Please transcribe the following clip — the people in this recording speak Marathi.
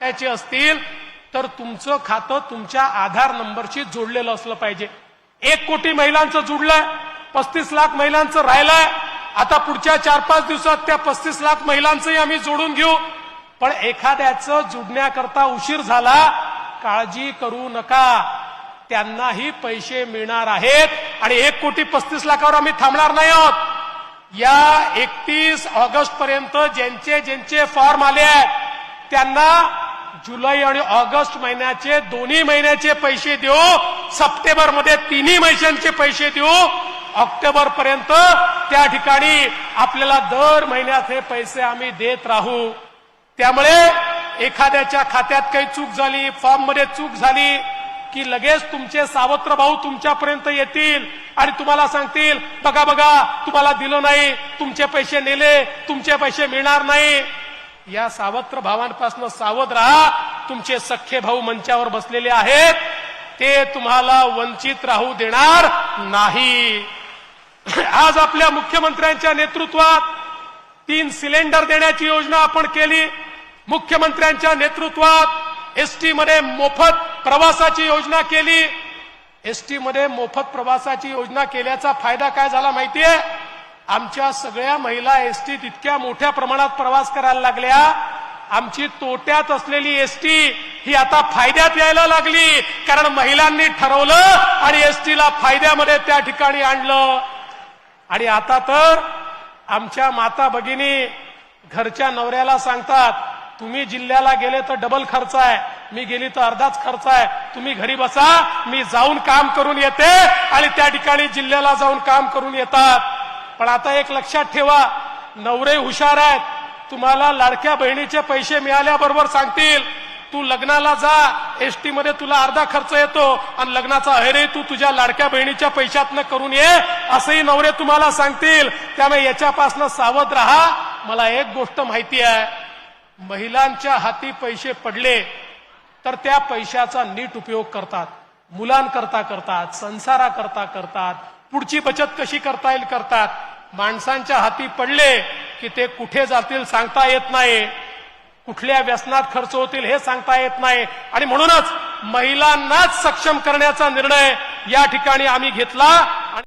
त्याचे असतील तर तुमचं खातं तुमच्या आधार नंबरशी जोडलेलं असलं पाहिजे. एक कोटी महिलांचं जुडलंय पस्तीस लाख महिलांचं राहिलंय. आता पुढच्या चार पाच दिवसात त्या पस्तीस लाख महिलांचंही आम्ही जोडून घेऊ. पण एखाद्याचं जुडण्याकरता उशीर झाला काळजी करू नका. त्यांनाही पैसे मिळणार आहेत आणि एक कोटी पस्तीस लाखावर आम्ही थांबणार नाही आहोत. या एकतीस ऑगस्ट पर्यंत ज्यांचे ज्यांचे फॉर्म आले आहेत त्यांना जुलै आणि ऑगस्ट महिन्याचे दोन्ही महिन्याचे पैसे देऊ. सप्टेंबरमध्ये तिन्ही महिन्यांचे पैसे देऊ. ऑक्टोबर पर्यंत त्या ठिकाणी आपल्याला दर महिन्यात हे पैसे आम्ही देत राहू. त्यामुळे एखाद्याच्या खात्यात काही चूक झाली फॉर्ममध्ये चूक झाली की लगेच तुमचे सावत्र भाऊ तुमच्यापर्यंत येतील आणि तुम्हाला सांगतील बघा बघा तुम्हाला दिलं नाही तुमचे पैसे नेले तुमचे पैसे मिळणार नाही. या सावत्र भावांपासून सावध राहा. तुमचे सख्खे भाऊ मंचावर बसलेले आहेत. ते तुम्हाला वंचित राहू देणार नाही. आज आपल्या मुख्यमंत्र्यांच्या नेतृत्वात तीन सिलेंडर देण्याची योजना आपण केली. मुख्यमंत्र्यांच्या नेतृत्वात एसटी मध्ये मोफत प्रवासाची योजना केली. एसटी मध्ये मोफत प्रवासाची योजना केल्याचा फायदा काय झाला माहितीये? आमच्या सगळ्या महिला एसटीत इतक्या मोठ्या प्रमाणात प्रवास करायला लागल्या. आमची तोट्यात असलेली एसटी ही आता फायद्यात यायला लागली. कारण महिलांनी ठरवलं आणि एसटीला फायद्यामध्ये त्या ठिकाणी आणलं. आणि आता तर आमच्या माता भगिनी घरच्या नवऱ्याला सांगतात तुम्ही जिल्ह्याला गेले तर डबल खर्च आहे. मी गेली तर अर्धाच खर्च आहे. तुम्ही घरी बसा. मी जाऊन काम करून येते. आणि त्या ठिकाणी जिल्ह्याला जाऊन काम करून येतात. पण आता एक लक्षात ठेवा नवरे हुशार आहेत. तुम्हाला लाडक्या बहिणीचे पैसे मिळाल्याबरोबर सांगतील तू लग्नाला जा एसटी मध्ये तुला अर्धा खर्च येतो आणि लग्नाचा अहेरे तू तुझ्या लाडक्या बहिणीच्या पैशातनं करून ये असंही नवरे तुम्हाला सांगतील. त्यामुळे याच्यापासून सावध राहा. मला एक गोष्ट माहिती आहे. महिलांच्या हाती पैसे पडले तर त्या पैशाचा नीट उपयोग करतात. मुलांकरता करतात संसाराकरता करतात. पुढची बचत कशी करता येईल करतात. माणसांच्या हाती पडले की ते कुठे जातील सांगता येत नाही. कुठल्या व्यसनात खर्च होतील हे सांगता येत नाही. आणि म्हणूनच महिलांनाच सक्षम करण्याचा निर्णय या ठिकाणी आम्ही घेतला.